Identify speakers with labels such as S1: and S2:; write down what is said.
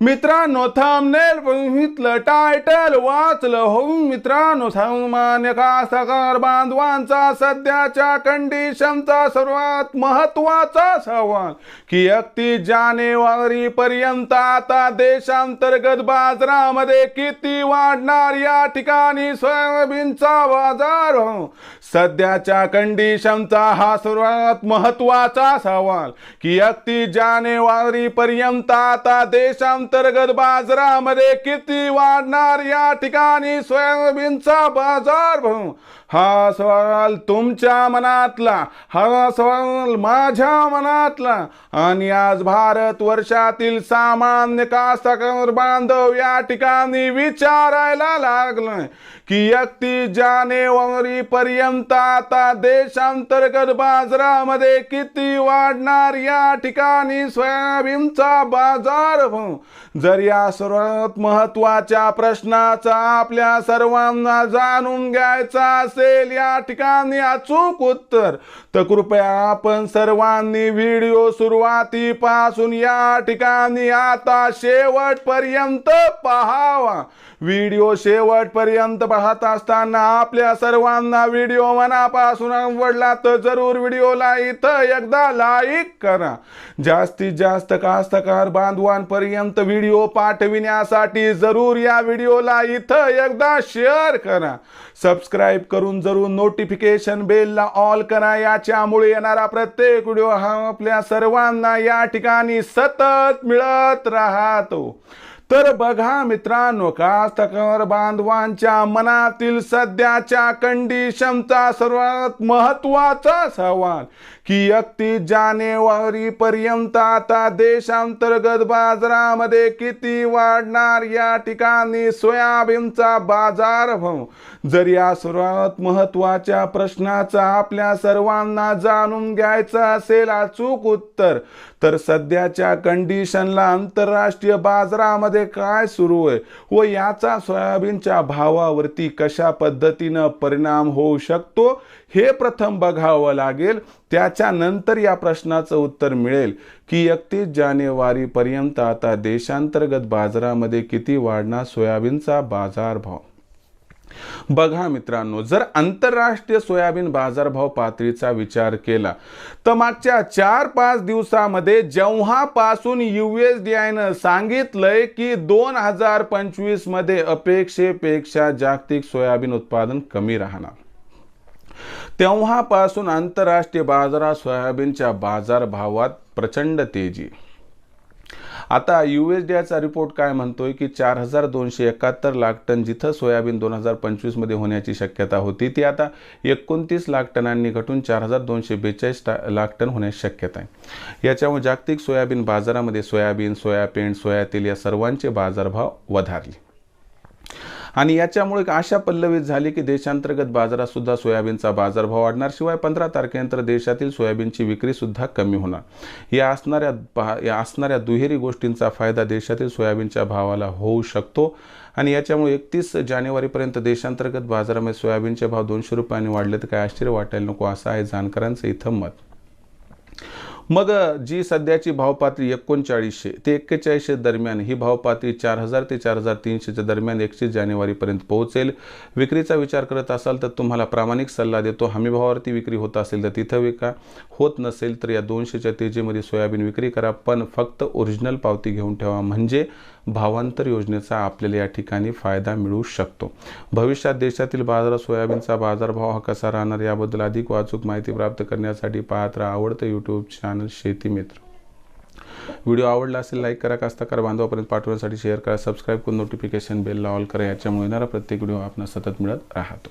S1: मित्रांनो थंबनेल बघितलं टायटल वाचलं हो मित्रांनो सन्मान्य कास्तकार बांधवांचा सध्याच्या कंडिशनचा सर्वात महत्त्वाचा सवाल की एकतीस जानेवारी पर्यंत आता देशांतर्गत बाजारामध्ये किती वाढणार या ठिकाणी सोयाबीनचा बाजार? हो सध्याच्या कंडिशनचा हा सर्वात महत्त्वाचा सवाल. की अगदी जानेवारी पर्यंत आता देशांतर्गत बाजारामध्ये किती वाढणार या ठिकाणी सोयाबीनचा बाजार भाव? हा सवाल तुमच्या मनातला हा सवाल माझ्या मनातला. आणि आज भारत वर्षातील सामान्य कास्तकार बांधव या ठिकाणी विचारायला लागलं की अगदी जानेवारी पर्यंत आता देशांतर्गत बाजारामध्ये किती वाढणार या ठिकाणी सोयाबीनचा बाजार? जर या सर्वात महत्त्वाच्या प्रश्नाचा आपल्या सर्वांना जाणून घ्यायचा असेल या ठिकाणी अचूक उत्तर तर कृपया आपण सर्वांनी व्हिडिओ सुरुवातीपासून या ठिकाणी आता शेवटपर्यंत पहावा. व्हिडिओ शेवटपर्यंत पाहत असताना आपल्या सर्वांना व्हिडिओ मनापासून आवडला तर जरूर व्हिडिओला इथं एकदा लाईक करा. जास्तीत जास्त कास्तकार बांधवांपर्यंत व्हिडिओ पाठविण्यासाठी जरूर या व्हिडिओला इथं एकदा शेअर करा. सबस्क्राईब करून जरूर नोटिफिकेशन बेलला ऑल करा. याच्यामुळे येणारा प्रत्येक व्हिडिओ हा आपल्या सर्वांना या ठिकाणी सतत मिळत राहतो. तर बघा मित्रांनो कास्तकार बांधवांच्या मनातील सध्याच्या कंडिशनचा सर्वात महत्त्वाचा सवाल की एकतीस जानेवारी पर्यंत आता देशांतर्गत बाजारामध्ये किती वाढणार या ठिकाणी सोयाबीनचा बाजार भाव? जर या सर्वात महत्त्वाच्या प्रश्नाचा आपल्या सर्वांना जाणून घ्यायचं असेल अचूक उत्तर तर सध्याच्या कंडिशनला आंतरराष्ट्रीय बाजारामध्ये काय सुरू आहे? व याचा सोयाबीनच्या भावावरती कशा पद्धतीनं परिणाम होऊ शकतो? हे प्रथम बघावं लागेल. त्याच्यानंतर या प्रश्नाचं उत्तर मिळेल की एकतीस जानेवारीपर्यंत आता देशांतर्गत बाजारामध्ये किती वाढणार सोयाबीनचा बाजारभाव? बघा मित्रांनो जर आंतरराष्ट्रीय सोयाबीन बाजारभाव पातळीचा विचार केला तर मागच्या चार पाच दिवसामध्ये जेव्हापासून यू एस डी आयनं सांगितलंय की दोन हजार पंचवीसमध्ये अपेक्षेपेक्षा जागतिक सोयाबीन उत्पादन कमी राहणार. तेव्हापासून आंतरराष्ट्रीय बाजारात सोयाबीनच्या बाजारभावात प्रचंड तेजी. आता यू एस डी आयचा रिपोर्ट काय म्हणतोय की चार हजार दोनशे एकाहत्तर लाख टन जिथं सोयाबीन दोन हजार पंचवीसमध्ये होण्याची शक्यता होती ती आता एकोणतीस लाख टनांनी घटून चार हजार दोनशे बेचाळीस लाख टन होण्याची शक्यता आहे. याच्यामुळे जागतिक सोयाबीन बाजारामध्ये सोयाबीन सोयाबीन सोयातेल या सर्वांचे बाजारभाव वधारले. आणि याच्यामुळे एक आशा पल्लवित झाली की देशांतर्गत बाजारात सुद्धा सोयाबीनचा बाजारभाव वाढणार. शिवाय पंधरा तारखेनंतर देशातील सोयाबीनची विक्री सुद्धा कमी होणार. या असणाऱ्या पहा या असणाऱ्या दुहेरी गोष्टींचा फायदा देशातील सोयाबीनच्या भावाला होऊ शकतो. आणि याच्यामुळे एकतीस जानेवारीपर्यंत देशांतर्गत बाजारामध्ये सोयाबीनचे भाव दोनशे रुपयांनी वाढले तर काय आश्चर्य वाटायला नको असं आहे जाणकारांचं इथं मत. मग जी सध्याची भावपातळी एकोणचाळीसशे ते एक्केचाळीसशे दरम्यान ही भावपातळी चार हजार ते चार हजार तीनशेच्या दरम्यान एकतीस जानेवारीपर्यंत पोहोचेल. विक्रीचा विचार करत असाल तर तुम्हाला प्रामाणिक सल्ला देतो. हमीभावावरती विक्री होत असेल तर तिथं विका. होत नसेल तर या दोनशेच्या तेजीमध्ये सोयाबीन विक्री करा. पण फक्त ओरिजिनल पावती घेऊन ठेवा. म्हणजे भावांतर योजनेचा आपल्याला या ठिकाणी फायदा मिळू शकतो. भविष्यात देशातील बाजारात सोयाबीनचा बाजारभाव हा कसा राहणार याबद्दल अधिक वाचूक माहिती प्राप्त करण्यासाठी पाहत राहा आवडतं यूट्यूब चॅनल शेती मित्र. व्हिडिओ आवडला असेल लाईक करा कास्ताकार बांधवापर्यंत पाठवण्यासाठी शेअर करा सबस्क्राईब करून नोटिफिकेशन बेलला ऑल करा याच्यामुळे येणारा प्रत्येक व्हिडिओ आपणास सतत मिळत राहतो.